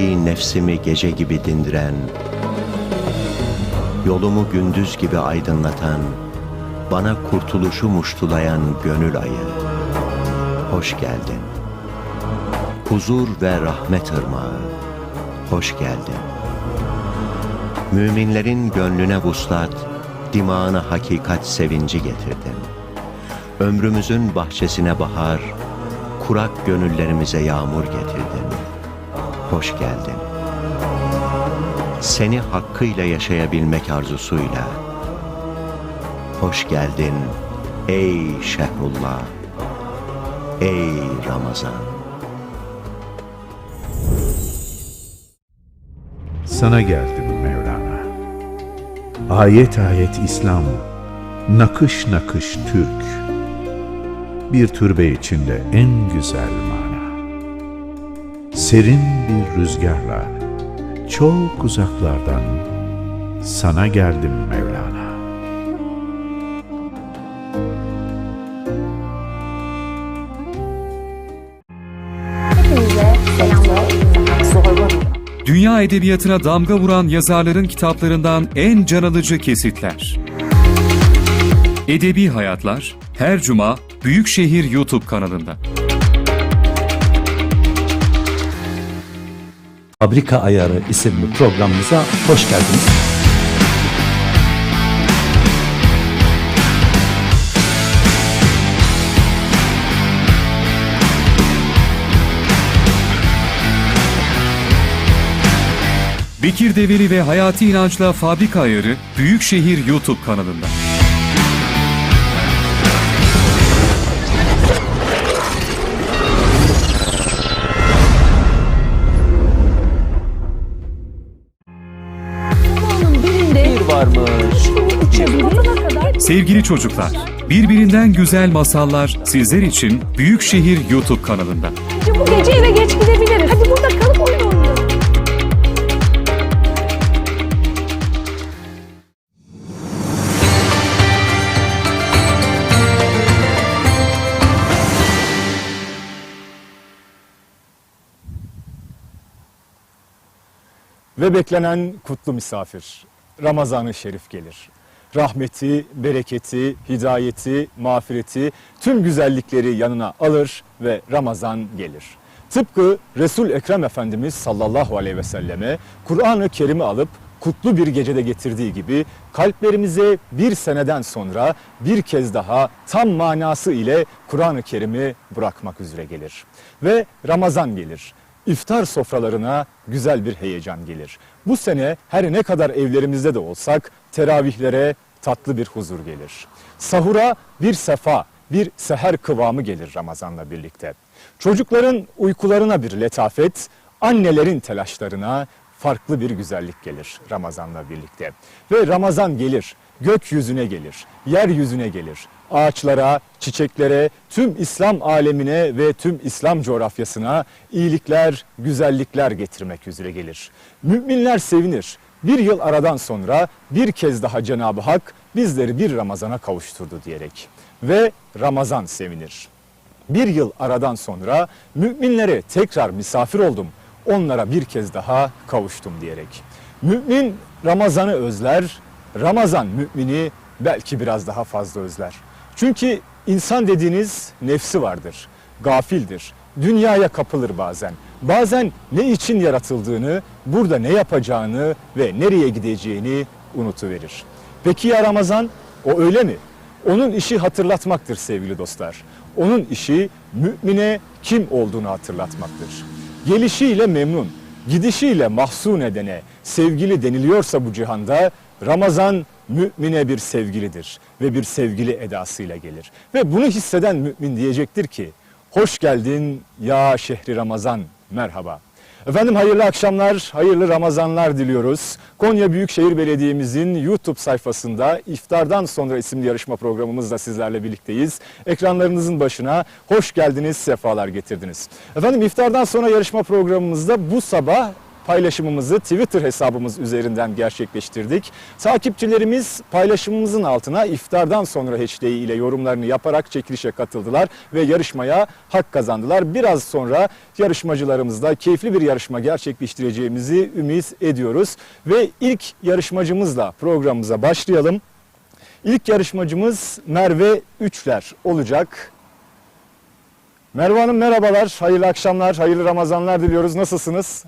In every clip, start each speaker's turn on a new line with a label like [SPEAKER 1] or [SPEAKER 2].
[SPEAKER 1] Nefsimi gece gibi dindiren, yolumu gündüz gibi aydınlatan, bana kurtuluşu muştulayan gönül ayı. Hoş geldin. Huzur ve rahmet ırmağı. Hoş geldin. Müminlerin gönlüne vuslat, dimağına hakikat sevinci getirdin. Ömrümüzün bahçesine bahar, kurak gönüllerimize yağmur getirdin. Hoş geldin. Seni hakkıyla yaşayabilmek arzusuyla. Hoş geldin ey Şehrullah, ey Ramazan.
[SPEAKER 2] Sana geldim Mevlana. Ayet ayet İslam, nakış nakış Türk. Bir türbe içinde en güzel. Serin bir rüzgarla, çok uzaklardan sana geldim Mevlana.
[SPEAKER 3] Dünya edebiyatına damga vuran yazarların kitaplarından en can alıcı kesitler. Edebi Hayatlar her cuma Büyükşehir YouTube kanalında.
[SPEAKER 4] Fabrika Ayarı isimli programımıza hoş geldiniz.
[SPEAKER 3] Bekir Develi ve Hayati İnanç'la Fabrika Ayarı Büyükşehir YouTube kanalında. Sevgili çocuklar, birbirinden güzel masallar sizler için Büyükşehir YouTube kanalında.
[SPEAKER 5] bu gece eve geç gidebiliriz. Hadi burada kalıp oyun oynayalım.
[SPEAKER 6] Ve beklenen kutlu misafir. Ramazan-ı Şerif gelir. Rahmeti, bereketi, hidayeti, mağfireti, tüm güzellikleri yanına alır ve Ramazan gelir. Tıpkı Resul Ekrem Efendimiz sallallahu aleyhi ve selleme Kur'an-ı Kerim'i alıp kutlu bir gecede getirdiği gibi kalplerimize bir seneden sonra bir kez daha tam manası ile Kur'an-ı Kerim'i bırakmak üzere gelir. Ve Ramazan gelir. İftar sofralarına güzel bir heyecan gelir. Bu sene her ne kadar evlerimizde de olsak teravihlere tatlı bir huzur gelir. Sahura bir sefa, bir seher kıvamı gelir Ramazan'la birlikte. Çocukların uykularına bir letafet, annelerin telaşlarına farklı bir güzellik gelir Ramazan'la birlikte. Ve Ramazan gelir, gökyüzüne gelir, yeryüzüne gelir. Ağaçlara, çiçeklere, tüm İslam alemine ve tüm İslam coğrafyasına iyilikler, güzellikler getirmek üzere gelir. Müminler sevinir. Bir yıl aradan sonra bir kez daha Cenab-ı Hak bizleri bir Ramazan'a kavuşturdu diyerek. Ve Ramazan sevinir. Bir yıl aradan sonra müminlere tekrar misafir oldum. Onlara bir kez daha kavuştum diyerek. Mümin Ramazan'ı özler, Ramazan mümini belki biraz daha fazla özler. Çünkü insan dediğiniz nefsi vardır, gafildir, dünyaya kapılır bazen. Bazen ne için yaratıldığını, burada ne yapacağını ve nereye gideceğini unutuverir. Peki ya Ramazan? O öyle mi? Onun işi hatırlatmaktır sevgili dostlar. Onun işi mümine kim olduğunu hatırlatmaktır. Gelişiyle memnun, gidişiyle mahzun edene sevgili deniliyorsa bu cihanda Ramazan mümine bir sevgilidir ve bir sevgili edasıyla gelir. Ve bunu hisseden mümin diyecektir ki hoş geldin ya şehri Ramazan merhaba. Efendim hayırlı akşamlar, hayırlı Ramazanlar diliyoruz. Konya Büyükşehir Belediye'mizin YouTube sayfasında İftardan Sonra isimli yarışma programımızla sizlerle birlikteyiz. Ekranlarınızın başına hoş geldiniz, sefalar getirdiniz. Efendim iftardan sonra yarışma programımızda bu sabah paylaşımımızı Twitter hesabımız üzerinden gerçekleştirdik. Takipçilerimiz paylaşımımızın altına iftardan sonra hashtag ile yorumlarını yaparak çekilişe katıldılar ve yarışmaya hak kazandılar. Biraz sonra yarışmacılarımızla keyifli bir yarışma gerçekleştireceğimizi ümit ediyoruz. Ve ilk yarışmacımızla programımıza başlayalım. İlk yarışmacımız Merve Üçler olacak. Merve Hanım merhabalar, hayırlı akşamlar, hayırlı Ramazanlar diliyoruz. Nasılsınız?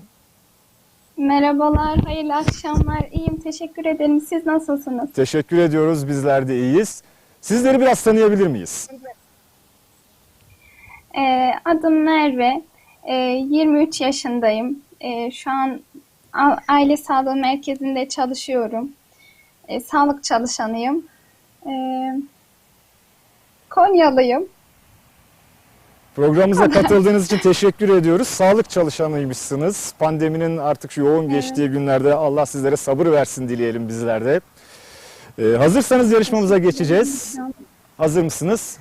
[SPEAKER 7] Merhabalar, hayırlı akşamlar. İyiyim, teşekkür ederim. Siz nasılsınız?
[SPEAKER 6] Teşekkür ediyoruz, bizler de iyiyiz. Sizleri biraz tanıyabilir miyiz?
[SPEAKER 7] Ee, adım Merve, Ee, 23 yaşındayım. Ee, şu an aile sağlığı merkezinde çalışıyorum. Ee, sağlık çalışanıyım. Ee, Konyalıyım.
[SPEAKER 6] Programımıza katıldığınız için teşekkür ediyoruz. Sağlık çalışanıymışsınız. Pandeminin artık yoğun geçtiği günlerde Allah sizlere sabır versin dileyelim bizler de. Ee, hazırsanız yarışmamıza geçeceğiz. Hazır mısınız?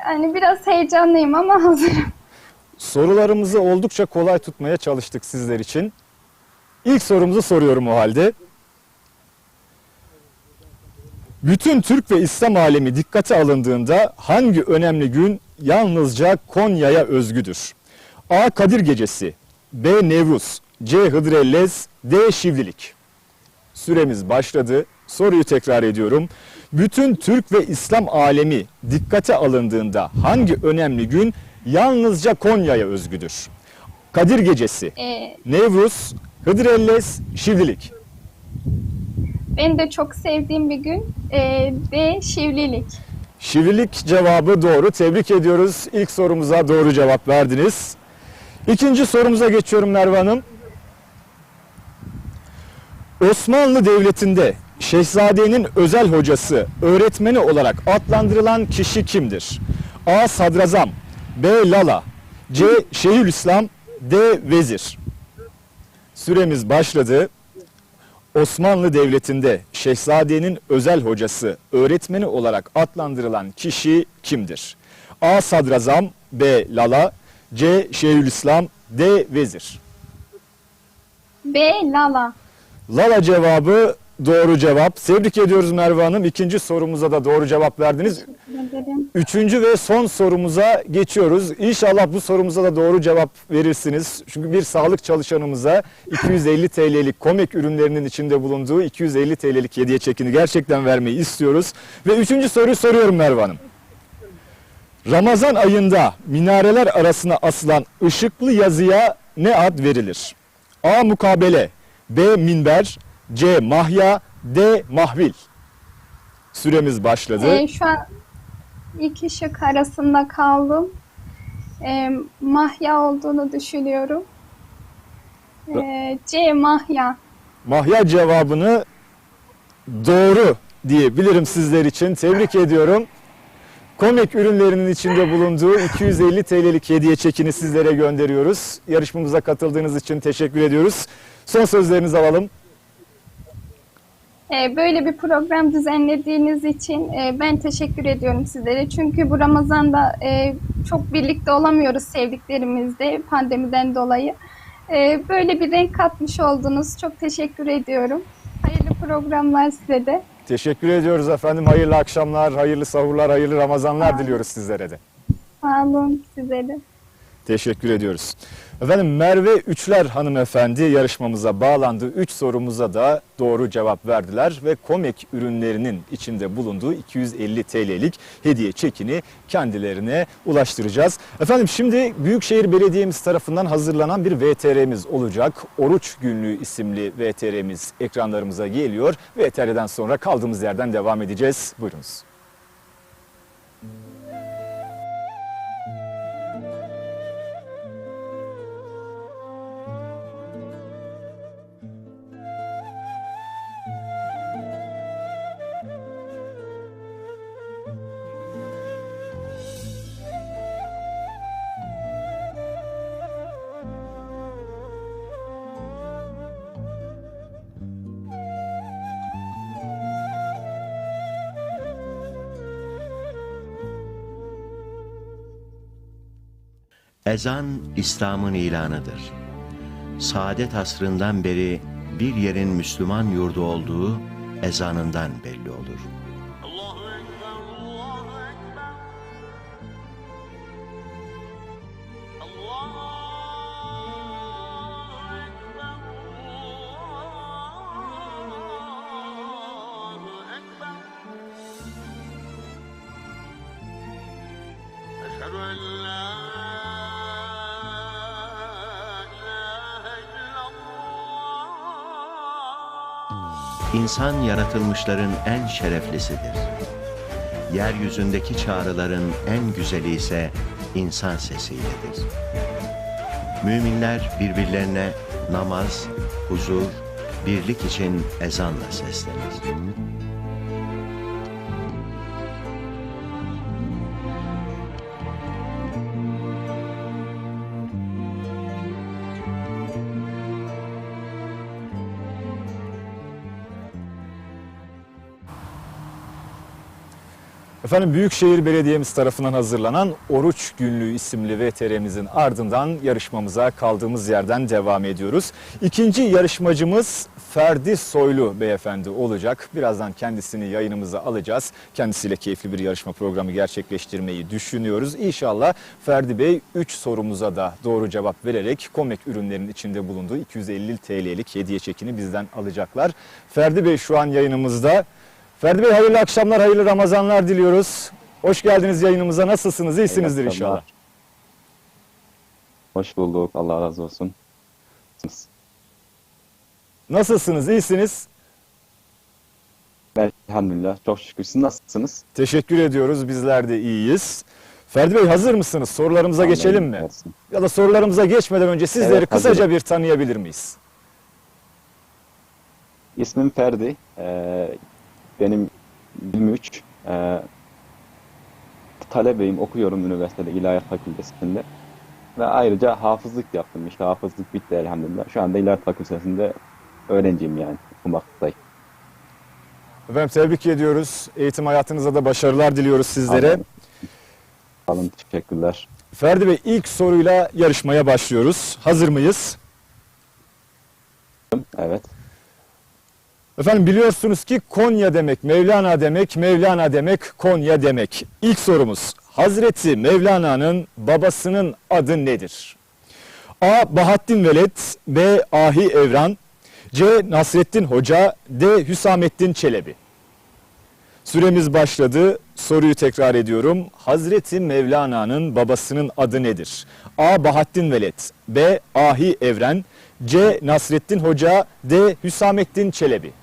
[SPEAKER 7] Yani biraz heyecanlıyım ama hazırım.
[SPEAKER 6] Sorularımızı oldukça kolay tutmaya çalıştık sizler için. İlk sorumuzu soruyorum o halde. Bütün Türk ve İslam alemi dikkate alındığında hangi önemli gün yalnızca Konya'ya özgüdür? A. Kadir Gecesi B. Nevruz C. Hıdrellez D. Şivlilik Süremiz başladı. Soruyu tekrar ediyorum. Bütün Türk ve İslam alemi dikkate alındığında hangi önemli gün yalnızca Konya'ya özgüdür? Kadir Gecesi,
[SPEAKER 7] Ee,
[SPEAKER 6] Nevruz, Hıdrellez, Şivlilik.
[SPEAKER 7] benim de çok sevdiğim bir gün ee, ve şivlilik.
[SPEAKER 6] Şivlilik cevabı doğru. Tebrik ediyoruz. İlk sorumuza doğru cevap verdiniz. İkinci sorumuza geçiyorum Merve Hanım. Osmanlı Devleti'nde Şehzade'nin özel hocası, öğretmeni olarak adlandırılan kişi kimdir? A. Sadrazam B. Lala C. Şeyhülislam D. Vezir Süremiz başladı. Osmanlı Devleti'nde Şehzade'nin özel hocası, öğretmeni olarak adlandırılan kişi kimdir? A. Sadrazam B. Lala C. Şeyhülislam D. Vezir
[SPEAKER 7] B. Lala.
[SPEAKER 6] Lala cevabı doğru cevap. Tebrik ediyoruz Merve Hanım. İkinci sorumuza da doğru cevap verdiniz. Üçüncü ve son sorumuza geçiyoruz. İnşallah bu sorumuza da doğru cevap verirsiniz. Çünkü bir sağlık çalışanımıza 250 TL'lik Komek ürünlerinin içinde bulunduğu 250 TL'lik hediye çekini gerçekten vermeyi istiyoruz. Ve üçüncü soruyu soruyorum Merve Hanım. Ramazan ayında minareler arasına asılan ışıklı yazıya ne ad verilir? A. Mukabele B. Minber C. Mahya D. Mahvil Süremiz başladı.
[SPEAKER 7] Ee, şu an iki şık arasında kaldım. Ee, mahya olduğunu düşünüyorum. Ee, C. Mahya.
[SPEAKER 6] Mahya cevabını doğru diyebilirim sizler için. Tebrik ediyorum. Komik ürünlerinin içinde bulunduğu 250 TL'lik hediye çekini sizlere gönderiyoruz. Yarışmamıza katıldığınız için teşekkür ediyoruz. Son sözlerinizi alalım.
[SPEAKER 7] Ee, böyle bir program düzenlediğiniz için e, ben teşekkür ediyorum sizlere. Çünkü bu Ramazan'da e, çok birlikte olamıyoruz sevdiklerimizle pandemiden dolayı. E, böyle bir renk katmış oldunuz. Çok teşekkür ediyorum. Hayırlı programlar size de.
[SPEAKER 6] Teşekkür ediyoruz efendim. Hayırlı akşamlar, hayırlı sahurlar, hayırlı Ramazanlar diliyoruz sizlere de.
[SPEAKER 7] Sağ olun size de.
[SPEAKER 6] Teşekkür ediyoruz. Efendim Merve Üçler hanımefendi yarışmamıza bağlandı. Üç sorumuza da doğru cevap verdiler ve Komek ürünlerinin içinde bulunduğu 250 TL'lik hediye çekini kendilerine ulaştıracağız. Efendim şimdi Büyükşehir Belediye'miz tarafından hazırlanan bir VTR'miz olacak. Oruç Günlüğü isimli VTR'miz ekranlarımıza geliyor. VTR'den sonra kaldığımız yerden devam edeceğiz. Buyurunuz.
[SPEAKER 1] Ezan İslam'ın ilanıdır. saadet asrından beri bir yerin Müslüman yurdu olduğu ezanından belli olur. İnsan yaratılmışların en şereflisidir. Yeryüzündeki çağrıların en güzeli ise insan sesiyledir. Müminler birbirlerine namaz, huzur, birlik için ezanla seslenir.
[SPEAKER 6] Efendim Büyükşehir Belediye'miz tarafından hazırlanan Oruç Günlüğü isimli VTR'mizin ardından yarışmamıza kaldığımız yerden devam ediyoruz. İkinci yarışmacımız Ferdi Soylu beyefendi olacak. Birazdan kendisini yayınımıza alacağız. Kendisiyle keyifli bir yarışma programı gerçekleştirmeyi düşünüyoruz. İnşallah Ferdi Bey 3 sorumuza da doğru cevap vererek Komek ürünlerinin içinde bulunduğu 250 TL'lik hediye çekini bizden alacaklar. Ferdi Bey şu an yayınımızda. Ferdi Bey hayırlı akşamlar, hayırlı Ramazanlar diliyoruz. Hoş geldiniz yayınımıza. Nasılsınız? İyisinizdir inşallah.
[SPEAKER 8] Hoş bulduk. Allah razı olsun.
[SPEAKER 6] Nasılsınız? İyisiniz?
[SPEAKER 8] Elhamdülillah. Çok şükür. Siz nasılsınız?
[SPEAKER 6] Teşekkür ediyoruz. Bizler de iyiyiz. Ferdi Bey hazır mısınız? Sorularımıza
[SPEAKER 8] Allah
[SPEAKER 6] geçelim mi?
[SPEAKER 8] versin.
[SPEAKER 6] Ya da sorularımıza geçmeden önce sizleri
[SPEAKER 8] Evet,
[SPEAKER 6] kısaca
[SPEAKER 8] hazırım.
[SPEAKER 6] bir tanıyabilir miyiz?
[SPEAKER 8] İsmim Ferdi. Ee, benim 23. Ee, talebeyim. Okuyorum üniversitede İlahiyat Fakültesi'nde. Ve ayrıca hafızlık yaptım. İşte hafızlık bitti elhamdülillah. Şu anda İlahiyat Fakültesi'nde öğrenciyim yani. Okumaktayım.
[SPEAKER 6] Efendim tebrik ediyoruz. Eğitim hayatınıza da başarılar diliyoruz sizlere.
[SPEAKER 8] Olun. Teşekkürler.
[SPEAKER 6] Ferdi Bey ilk soruyla yarışmaya başlıyoruz. Hazır mıyız?
[SPEAKER 8] Evet.
[SPEAKER 6] Efendim biliyorsunuz ki Konya demek, Mevlana demek, Mevlana demek, Konya demek. İlk sorumuz Hazreti Mevlana'nın babasının adı nedir? A. Bahattin Veled B. Ahi Evran C. Nasrettin Hoca D. Hüsamettin Çelebi Süremiz başladı. Soruyu tekrar ediyorum. Hazreti Mevlana'nın babasının adı nedir? A. Bahattin Veled B. Ahi Evren C. Nasrettin Hoca D. Hüsamettin Çelebi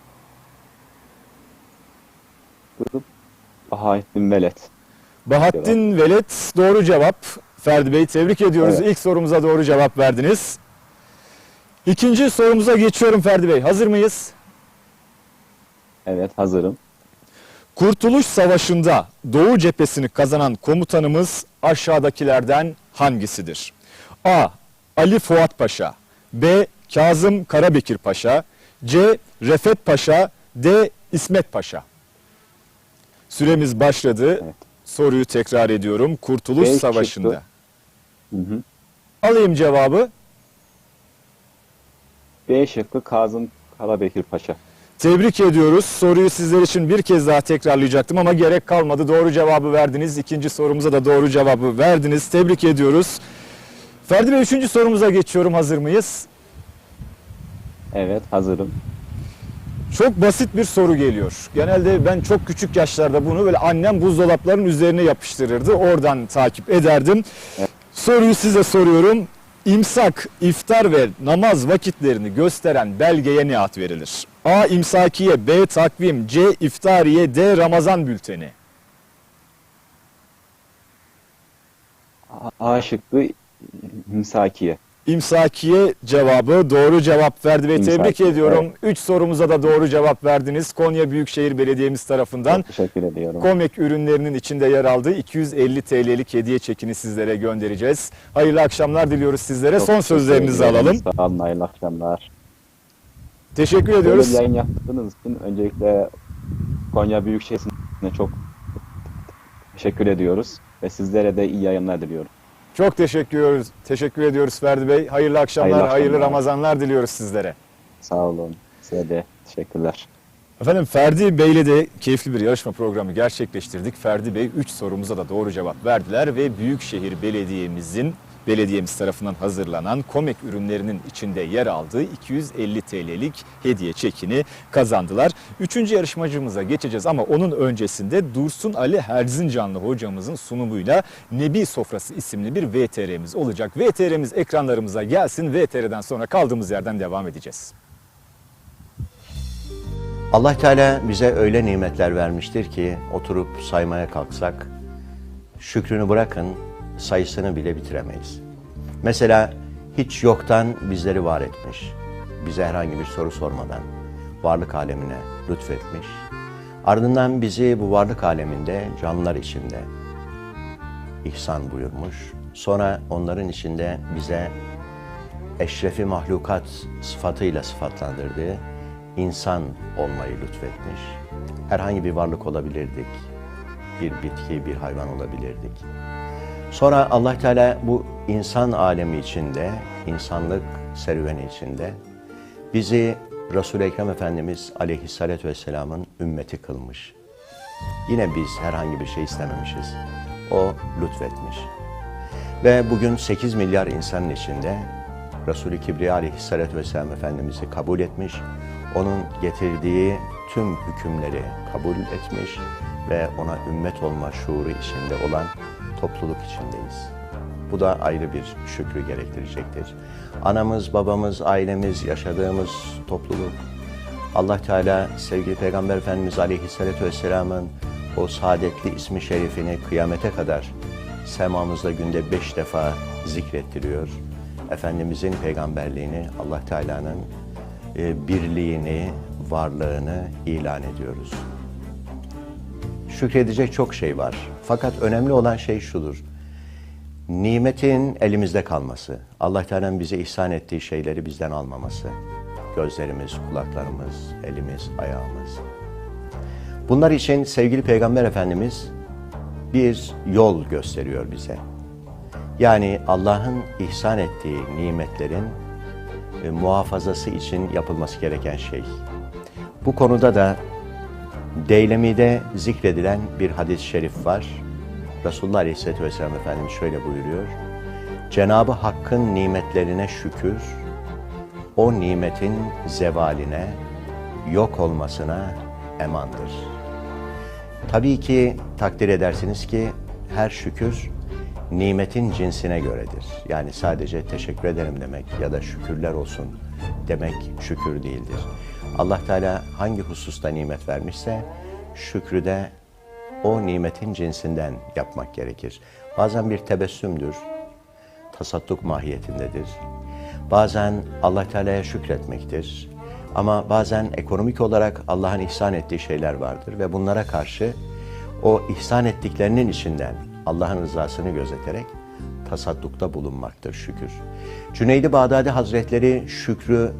[SPEAKER 8] Bahattin Veled.
[SPEAKER 6] Bahattin Veled doğru cevap. Ferdi Bey tebrik ediyoruz.
[SPEAKER 8] Evet.
[SPEAKER 6] İlk sorumuza doğru cevap verdiniz. İkinci sorumuza geçiyorum Ferdi Bey. Hazır mıyız?
[SPEAKER 8] Evet hazırım.
[SPEAKER 6] Kurtuluş Savaşı'nda Doğu cephesini kazanan komutanımız aşağıdakilerden hangisidir? A. Ali Fuat Paşa B. Kazım Karabekir Paşa C. Refet Paşa D. İsmet Paşa Süremiz başladı.
[SPEAKER 8] Evet.
[SPEAKER 6] Soruyu tekrar ediyorum. Kurtuluş
[SPEAKER 8] B şıkkı.
[SPEAKER 6] Savaşı'nda.
[SPEAKER 8] Hı hı.
[SPEAKER 6] Alayım cevabı.
[SPEAKER 8] B şıkkı Kazım Karabekir Paşa.
[SPEAKER 6] Tebrik ediyoruz. Soruyu sizler için bir kez daha tekrarlayacaktım ama gerek kalmadı. Doğru cevabı verdiniz. İkinci sorumuza da doğru cevabı verdiniz. Tebrik ediyoruz. Ferdi Bey üçüncü sorumuza geçiyorum. Hazır mıyız?
[SPEAKER 8] Evet hazırım.
[SPEAKER 6] Çok basit bir soru geliyor. Genelde ben çok küçük yaşlarda bunu böyle annem buzdolaplarının üzerine yapıştırırdı. Oradan takip ederdim. Soruyu size soruyorum. İmsak, iftar ve namaz vakitlerini gösteren belgeye ne ad verilir? A. İmsakiye, B. Takvim, C. İftariye, D. Ramazan bülteni.
[SPEAKER 8] A, A şıkkı Himsakiye.
[SPEAKER 6] İmsakiye cevabı doğru cevap verdi ve
[SPEAKER 8] İmsakiye,
[SPEAKER 6] tebrik ediyorum. 3 sorumuza da doğru cevap verdiniz. Konya Büyükşehir Belediye'miz tarafından
[SPEAKER 8] Çok teşekkür ediyorum.
[SPEAKER 6] Komek ürünlerinin içinde yer aldığı 250 TL'lik hediye çekini sizlere göndereceğiz. Hayırlı akşamlar diliyoruz sizlere.
[SPEAKER 8] Çok
[SPEAKER 6] Son sözlerinizi alalım.
[SPEAKER 8] Sağ olun hayırlı akşamlar.
[SPEAKER 6] Teşekkür
[SPEAKER 8] Böyle
[SPEAKER 6] ediyoruz.
[SPEAKER 8] yayın yaptığınız için öncelikle Konya Büyükşehir'ine çok teşekkür ediyoruz. Ve sizlere de iyi yayınlar diliyorum.
[SPEAKER 6] Çok teşekkür ediyoruz. Teşekkür ediyoruz Ferdi Bey. Hayırlı akşamlar, hayırlı,
[SPEAKER 8] Hayırlı akşamlar.
[SPEAKER 6] Ramazanlar diliyoruz sizlere.
[SPEAKER 8] Sağ olun. Size de teşekkürler.
[SPEAKER 6] Efendim Ferdi Bey'le de keyifli bir yarışma programı gerçekleştirdik. Ferdi Bey 3 sorumuza da doğru cevap verdiler ve Büyükşehir Belediye'mizin belediyemiz tarafından hazırlanan Komek ürünlerinin içinde yer aldığı 250 TL'lik hediye çekini kazandılar. Üçüncü yarışmacımıza geçeceğiz ama onun öncesinde Dursun Ali Herzincanlı hocamızın sunumuyla Nebi Sofrası isimli bir VTR'miz olacak. VTR'miz ekranlarımıza gelsin. VTR'den sonra kaldığımız yerden devam edeceğiz.
[SPEAKER 1] Allah Teala bize öyle nimetler vermiştir ki oturup saymaya kalksak şükrünü bırakın sayısını bile bitiremeyiz. Mesela hiç yoktan bizleri var etmiş. Bize herhangi bir soru sormadan varlık alemine lütfetmiş. Ardından bizi bu varlık aleminde canlılar içinde ihsan buyurmuş. Sonra onların içinde bize eşrefi mahlukat sıfatıyla sıfatlandırdığı insan olmayı lütfetmiş. Herhangi bir varlık olabilirdik. Bir bitki, bir hayvan olabilirdik. Sonra Allah Teala bu insan alemi içinde, insanlık serüveni içinde bizi Resul-i Ekrem Efendimiz Aleyhisselatü Vesselam'ın ümmeti kılmış. Yine biz herhangi bir şey istememişiz. O lütfetmiş. Ve bugün 8 milyar insanın içinde Resul-i Kibriya aleyhissalatü vesselam Efendimiz'i kabul etmiş. Onun getirdiği tüm hükümleri kabul etmiş ve ona ümmet olma şuuru içinde olan topluluk içindeyiz. Bu da ayrı bir şükrü gerektirecektir. Anamız, babamız, ailemiz, yaşadığımız topluluk, Allah Teala sevgili Peygamber Efendimiz Aleyhisselatü Vesselam'ın o saadetli ismi şerifini kıyamete kadar semamızda günde beş defa zikrettiriyor. Efendimizin peygamberliğini, Allah Teala'nın e, birliğini, varlığını ilan ediyoruz. Şükredecek çok şey var. Fakat önemli olan şey şudur. Nimetin elimizde kalması. Allah Teala'nın bize ihsan ettiği şeyleri bizden almaması. Gözlerimiz, kulaklarımız, elimiz, ayağımız. Bunlar için sevgili Peygamber Efendimiz bir yol gösteriyor bize. Yani Allah'ın ihsan ettiği nimetlerin e, muhafazası için yapılması gereken şey. Bu konuda da Deylemi'de zikredilen bir hadis-i şerif var. Resulullah Aleyhisselatü Vesselam Efendimiz şöyle buyuruyor. Cenabı Hakk'ın nimetlerine şükür, o nimetin zevaline, yok olmasına emandır. Tabii ki takdir edersiniz ki her şükür nimetin cinsine göredir. Yani sadece teşekkür ederim demek ya da şükürler olsun demek şükür değildir. Allah Teala hangi hususta nimet vermişse şükrü de o nimetin cinsinden yapmak gerekir. Bazen bir tebessümdür, tasadduk mahiyetindedir. Bazen Allah Teala'ya şükretmektir. Ama bazen ekonomik olarak Allah'ın ihsan ettiği şeyler vardır ve bunlara karşı o ihsan ettiklerinin içinden Allah'ın rızasını gözeterek tasaddukta bulunmaktır şükür. Cüneydi Bağdadi Hazretleri şükrü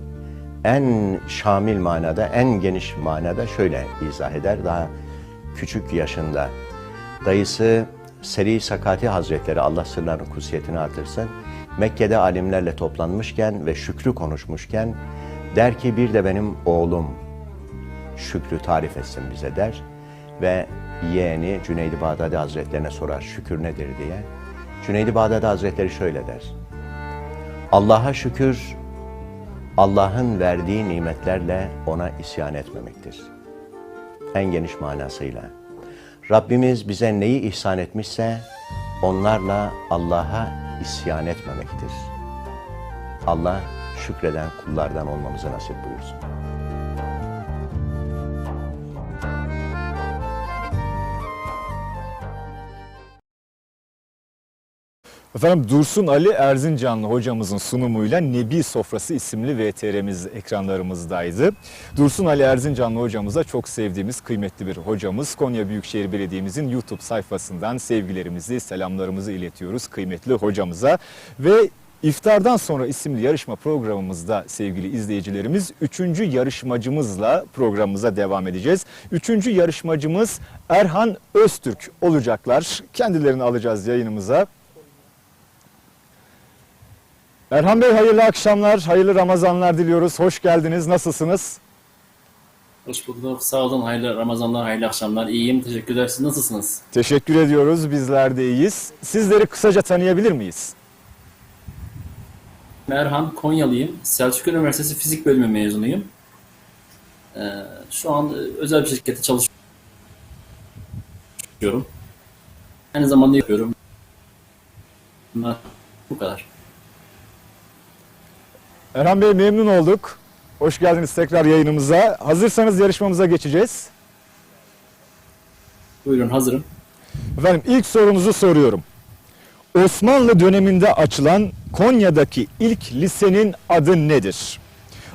[SPEAKER 1] en şamil manada, en geniş manada şöyle izah eder. Daha küçük yaşında dayısı Seri Sakati Hazretleri Allah sırlarının kusiyetini artırsın. Mekke'de alimlerle toplanmışken ve şükrü konuşmuşken der ki bir de benim oğlum şükrü tarif etsin bize der ve yeğeni Cüneydi Bağdadi Hazretlerine sorar şükür nedir diye. Cüneydi Bağdadi Hazretleri şöyle der. Allah'a şükür Allah'ın verdiği nimetlerle ona isyan etmemektir. En geniş manasıyla. Rabbimiz bize neyi ihsan etmişse onlarla Allah'a isyan etmemektir. Allah şükreden kullardan olmamızı nasip buyursun.
[SPEAKER 6] Efendim Dursun Ali Erzincanlı hocamızın sunumuyla Nebi Sofrası isimli VTR'miz ekranlarımızdaydı. Dursun Ali Erzincanlı hocamıza çok sevdiğimiz kıymetli bir hocamız. Konya Büyükşehir Belediye'mizin YouTube sayfasından sevgilerimizi, selamlarımızı iletiyoruz kıymetli hocamıza. Ve İftardan sonra isimli yarışma programımızda sevgili izleyicilerimiz üçüncü yarışmacımızla programımıza devam edeceğiz. Üçüncü yarışmacımız Erhan Öztürk olacaklar. Kendilerini alacağız yayınımıza. Erhan Bey hayırlı akşamlar, hayırlı Ramazanlar diliyoruz. Hoş geldiniz. Nasılsınız?
[SPEAKER 9] Hoş bulduk. Sağ olun. Hayırlı Ramazanlar, hayırlı akşamlar. İyiyim. Teşekkürler. Siz nasılsınız?
[SPEAKER 6] Teşekkür ediyoruz. Bizler de iyiyiz. Sizleri kısaca tanıyabilir miyiz?
[SPEAKER 9] Erhan Konyalıyım. Selçuk Üniversitesi Fizik Bölümü mezunuyum. Ee, şu an e, özel bir şirkette çalışıyorum. Aynı zamanda yapıyorum. Bu kadar.
[SPEAKER 6] Erhan Bey memnun olduk. Hoş geldiniz tekrar yayınımıza. Hazırsanız yarışmamıza geçeceğiz.
[SPEAKER 9] Buyurun hazırım.
[SPEAKER 6] Efendim ilk sorumuzu soruyorum. Osmanlı döneminde açılan Konya'daki ilk lisenin adı nedir?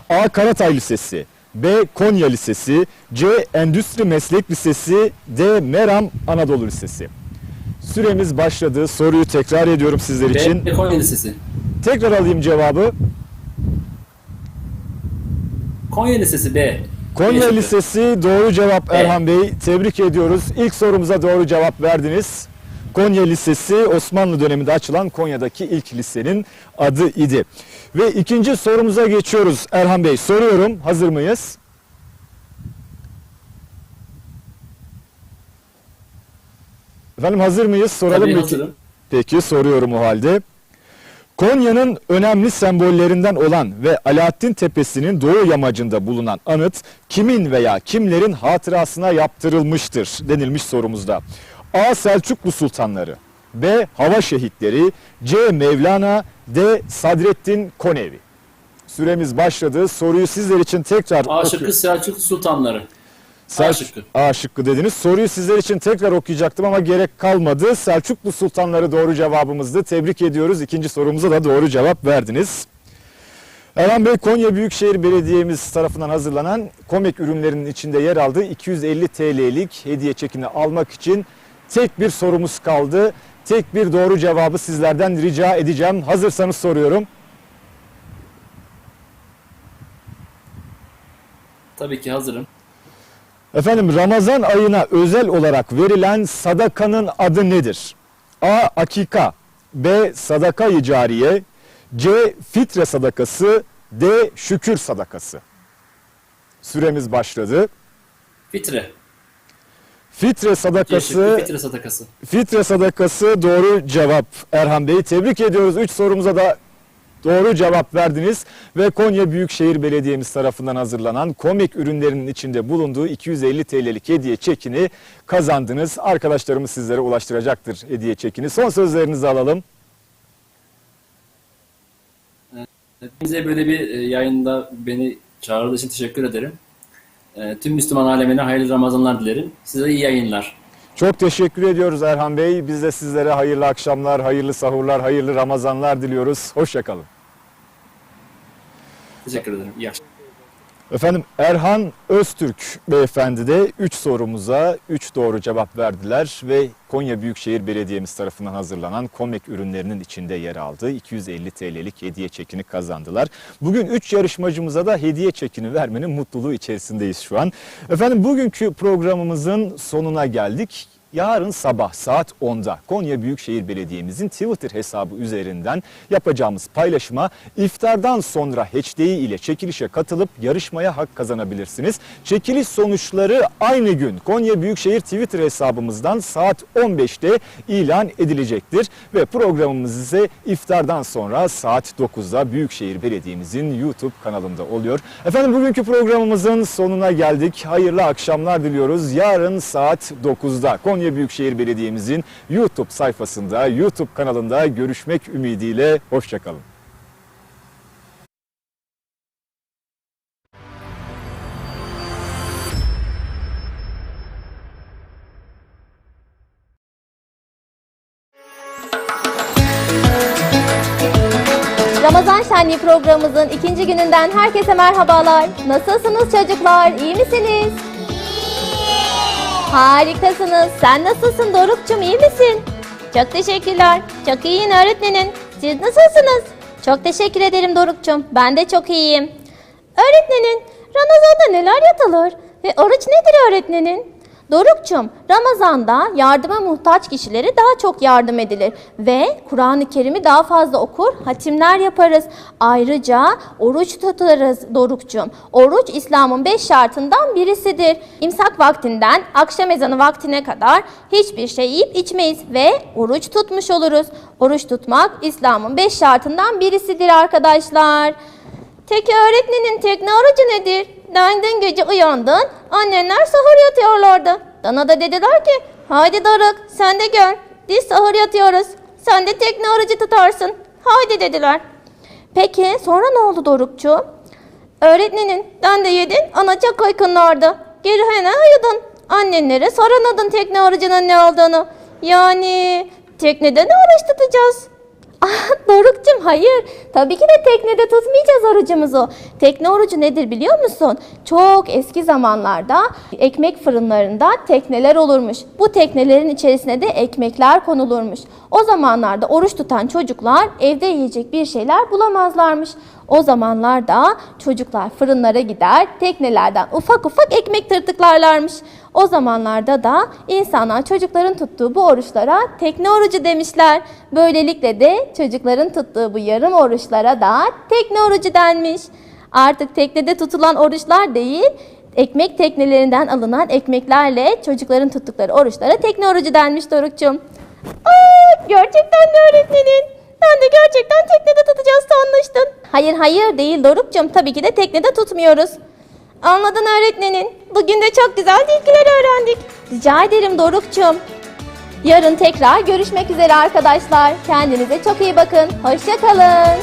[SPEAKER 6] A. Karatay Lisesi B. Konya Lisesi C. Endüstri Meslek Lisesi D. Meram Anadolu Lisesi Süremiz başladı. Soruyu tekrar ediyorum sizler için.
[SPEAKER 9] B. Konya Lisesi.
[SPEAKER 6] Tekrar alayım cevabı.
[SPEAKER 9] Konya Lisesi B.
[SPEAKER 6] Konya
[SPEAKER 9] B.
[SPEAKER 6] Lisesi doğru cevap Erhan Bey. Tebrik ediyoruz. İlk sorumuza doğru cevap verdiniz. Konya Lisesi Osmanlı döneminde açılan Konya'daki ilk lisenin adı idi. Ve ikinci sorumuza geçiyoruz Erhan Bey. Soruyorum. Hazır mıyız? Efendim hazır mıyız? Soralım
[SPEAKER 9] Tabii
[SPEAKER 6] mı?
[SPEAKER 9] hazırım.
[SPEAKER 6] Peki soruyorum o halde. Konya'nın önemli sembollerinden olan ve Alaaddin Tepesi'nin doğu yamacında bulunan anıt kimin veya kimlerin hatırasına yaptırılmıştır denilmiş sorumuzda. A. Selçuklu Sultanları B. Hava Şehitleri C. Mevlana D. Sadrettin Konevi Süremiz başladı. Soruyu sizler için tekrar
[SPEAKER 9] A şıkkı Selçuklu Sultanları.
[SPEAKER 6] Sel-
[SPEAKER 9] A şıkkı.
[SPEAKER 6] A şıkkı dediniz. Soruyu sizler için tekrar okuyacaktım ama gerek kalmadı. Selçuklu Sultanları doğru cevabımızdı. Tebrik ediyoruz. İkinci sorumuza da doğru cevap verdiniz. Erhan Bey Konya Büyükşehir Belediye'miz tarafından hazırlanan komik ürünlerinin içinde yer aldığı 250 TL'lik hediye çekini almak için tek bir sorumuz kaldı. Tek bir doğru cevabı sizlerden rica edeceğim. Hazırsanız soruyorum.
[SPEAKER 9] Tabii ki hazırım.
[SPEAKER 6] Efendim Ramazan ayına özel olarak verilen sadakanın adı nedir? A. Akika B. Sadaka-i cariye C. Fitre sadakası D. Şükür sadakası Süremiz başladı.
[SPEAKER 9] Fitre.
[SPEAKER 6] Fitre sadakası,
[SPEAKER 9] fitre sadakası.
[SPEAKER 6] fitre sadakası doğru cevap Erhan Bey. Tebrik ediyoruz. 3 sorumuza da doğru cevap verdiniz ve Konya Büyükşehir Belediye'miz tarafından hazırlanan komik ürünlerinin içinde bulunduğu 250 TL'lik hediye çekini kazandınız. Arkadaşlarımız sizlere ulaştıracaktır hediye çekini. Son sözlerinizi alalım.
[SPEAKER 9] Bize böyle bir e, yayında beni çağırdığı için teşekkür ederim. E, Tüm Müslüman alemine hayırlı Ramazanlar dilerim. Size iyi yayınlar.
[SPEAKER 6] Çok teşekkür ediyoruz Erhan Bey. Biz de sizlere hayırlı akşamlar, hayırlı sahurlar, hayırlı Ramazanlar diliyoruz. Hoşçakalın.
[SPEAKER 9] Teşekkür ederim. İyi akşamlar.
[SPEAKER 6] Efendim Erhan Öztürk beyefendi de 3 sorumuza 3 doğru cevap verdiler ve Konya Büyükşehir Belediye'miz tarafından hazırlanan komik ürünlerinin içinde yer aldığı 250 TL'lik hediye çekini kazandılar. Bugün 3 yarışmacımıza da hediye çekini vermenin mutluluğu içerisindeyiz şu an. Efendim bugünkü programımızın sonuna geldik. Yarın sabah saat 10'da Konya Büyükşehir Belediye'mizin Twitter hesabı üzerinden yapacağımız paylaşıma iftardan sonra HDI ile çekilişe katılıp yarışmaya hak kazanabilirsiniz. Çekiliş sonuçları aynı gün Konya Büyükşehir Twitter hesabımızdan saat 15'te ilan edilecektir. Ve programımız ise iftardan sonra saat 9'da Büyükşehir Belediye'mizin YouTube kanalında oluyor. Efendim bugünkü programımızın sonuna geldik. Hayırlı akşamlar diliyoruz. Yarın saat 9'da Konya Büyükşehir Belediye'mizin YouTube sayfasında, YouTube kanalında görüşmek ümidiyle. Hoşçakalın.
[SPEAKER 10] Ramazan Şenliği programımızın ikinci gününden herkese merhabalar. Nasılsınız çocuklar? İyi misiniz? Harikasınız. Sen nasılsın Doruk'cum? İyi misin? Çok teşekkürler. Çok iyiyim öğretmenim. Siz nasılsınız? Çok teşekkür ederim Doruk'cum. Ben de çok iyiyim. Öğretmenin, Ramazan'da neler yapılır? Ve oruç nedir öğretmenin? Dorukçum, Ramazan'da yardıma muhtaç kişilere daha çok yardım edilir ve Kur'an-ı Kerim'i daha fazla okur, hatimler yaparız. Ayrıca oruç tutarız Dorukçum. Oruç İslam'ın beş şartından birisidir. İmsak vaktinden akşam ezanı vaktine kadar hiçbir şey yiyip içmeyiz ve oruç tutmuş oluruz. Oruç tutmak İslam'ın beş şartından birisidir arkadaşlar. Peki öğretmenin tekne orucu nedir? Dün gece uyandın, annenler sahur yatıyorlardı. Bana da dediler ki, haydi Doruk sen de gel, biz sahur yatıyoruz. Sen de tekne orucu tutarsın. Haydi dediler. Peki sonra ne oldu Dorukçu? Öğretmenin, ben de yedin, ana çok. Geri hemen uyudun. Annenlere soramadın tekne orucunun ne olduğunu. Yani teknede ne oruç tutacağız? Ah, Doruk'cum hayır. Tabii ki de teknede tutmayacağız orucumuzu. Tekne orucu nedir biliyor musun? Çok eski zamanlarda ekmek fırınlarında tekneler olurmuş. Bu teknelerin içerisine de ekmekler konulurmuş. O zamanlarda oruç tutan çocuklar evde yiyecek bir şeyler bulamazlarmış. O zamanlarda çocuklar fırınlara gider, teknelerden ufak ufak ekmek tırtıklarlarmış. O zamanlarda da insanlar çocukların tuttuğu bu oruçlara tekne orucu demişler. Böylelikle de çocukların tuttuğu bu yarım oruçlara da tekne orucu denmiş. Artık teknede tutulan oruçlar değil, ekmek teknelerinden alınan ekmeklerle çocukların tuttukları oruçlara tekne orucu denmiş Doruk'cum. Aa, gerçekten de öğretmenin. Ben de gerçekten teknede tutacağız sanmıştım. Hayır hayır değil Doruk'cum. Tabii ki de teknede tutmuyoruz. Anladın öğretmenin. Bugün de çok güzel bilgiler öğrendik. Rica ederim Doruk'cum. Yarın tekrar görüşmek üzere arkadaşlar. Kendinize çok iyi bakın. Hoşçakalın.